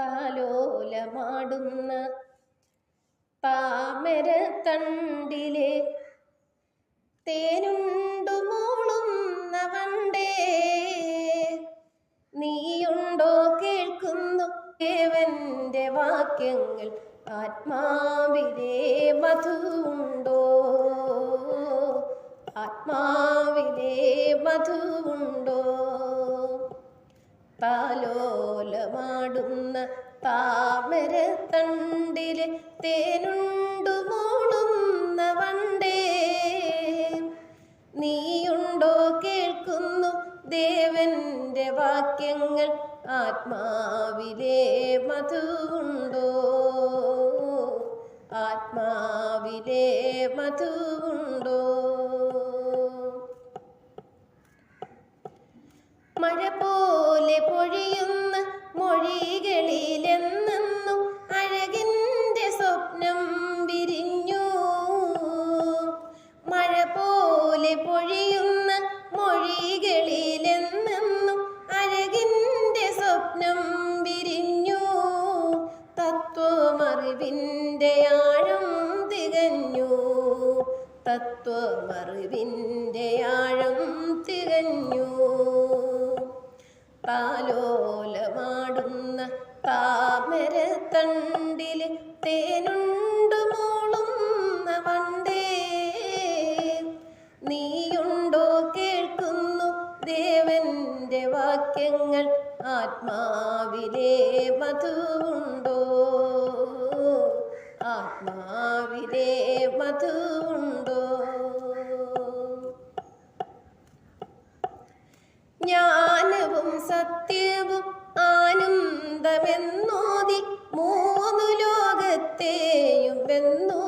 താലോലമാടുന്ന താമര തണ്ടിലെ തേനുണ്ടു മൂളുന്ന വണ്ടേ നീയുണ്ടോ കേൾക്കുന്നു ദേവന്റെ വാക്യങ്ങൾ. ആത്മാവിലെ മധുണ്ടോ ആത്മാവിലെ മധുവുണ്ടോ താലോലമാടുന്ന താമര തണ്ടിലെ തേനുണ്ടു മൂളുന്ന വണ്ടേ. നീയുണ്ടോ കേൾക്കുന്നു ദേവന്റെ വാക്യങ്ങൾ ആത്മാവിലെ മധുവുണ്ടോ? ആത്മാവിലെ മധുവുണ്ടോ? തത്വമറിവിന്റെ ആഴം തികഞ്ഞു. തത്വമറിവിന്റെ ആഴം തികഞ്ഞു. പാലോലമാടുന്ന താമര തണ്ടിൽ തേനുണ്ടു മൂളുന്ന വണ്ടേ. നീയുണ്ടോ കേൾക്കുന്നു ദേവന്റെ വാക്യങ്ങൾ. ആത്മാവിലെ മധുവുണ്ടോ ജ്ഞാനവും സത്യവും ആനന്ദമെന്നോതി മൂന്നു ലോകത്തെയും വെന്നു.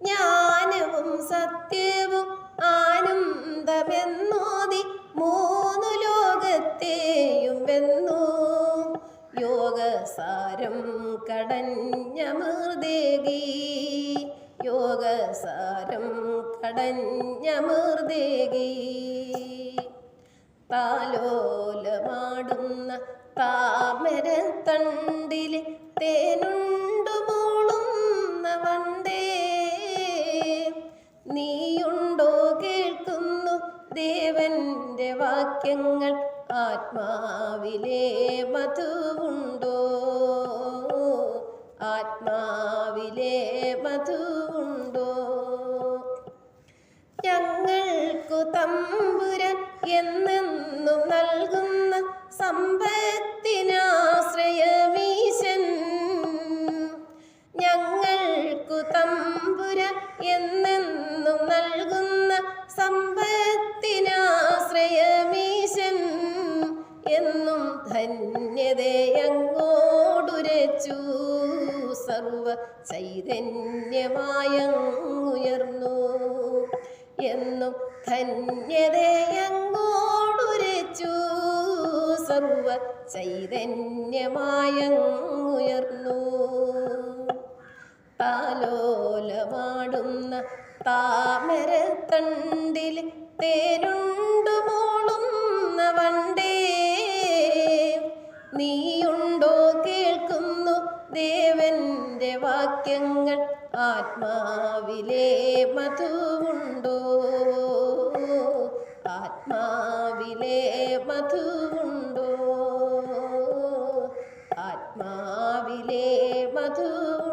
ജ്ഞാനവും സത്യവും ആനന്ദമെന്നോതി മൂന്നു ലോകത്തെയും വെന്നു. യോഗസാരം കടഞ്ഞ മൃദേകി യോഗസാരം കടഞ്ഞ മൃദേകി. താലോലമാടുന്ന താമര തണ്ടിൽ തേനുണ്ടു മൂളുന്ന വണ്ടേ. നീയുണ്ടോ കേൾക്കുന്നു ദേവന്റെ വാക്യങ്ങൾ ആത്മാവിലെ മധുവുണ്ടോ ആത്മാവിലെ മധുവുണ്ടോ ഞങ്ങൾക്കു തമ്പുരൻ എന്നെന്നും നൽകുന്ന സമ്പത്തിനാശ്രയമീശൻ ഞങ്ങൾക്കു തമ്പുര എന്നെന്നും നൽകുന്ന സമ്പത്തിനാശ്രയമീശൻ എന്നും ധന്യതയങ്ങോടുരച്ചു സർവ ചൈതന്യമായങ്ങുയർന്നു എന്നും ധന്യതയങ്ങോടുരച്ചു സർവ ചൈതന്യമായങ്ങുയർന്നു. താലോലമാടുന്ന താമര തണ്ടിൽ തേനുണ്ടു മൂളുന്ന വണ്ടേ. നീയുണ്ടോ കേൾക്കുന്നു ദേവന്റെ വാക്യങ്ങൾ. ആത്മാവിലെ മധുവുണ്ടോ ആത്മാവിലെ മധുണ്ടോ ആത്മാവിലെ മധുവുണ്ടോ?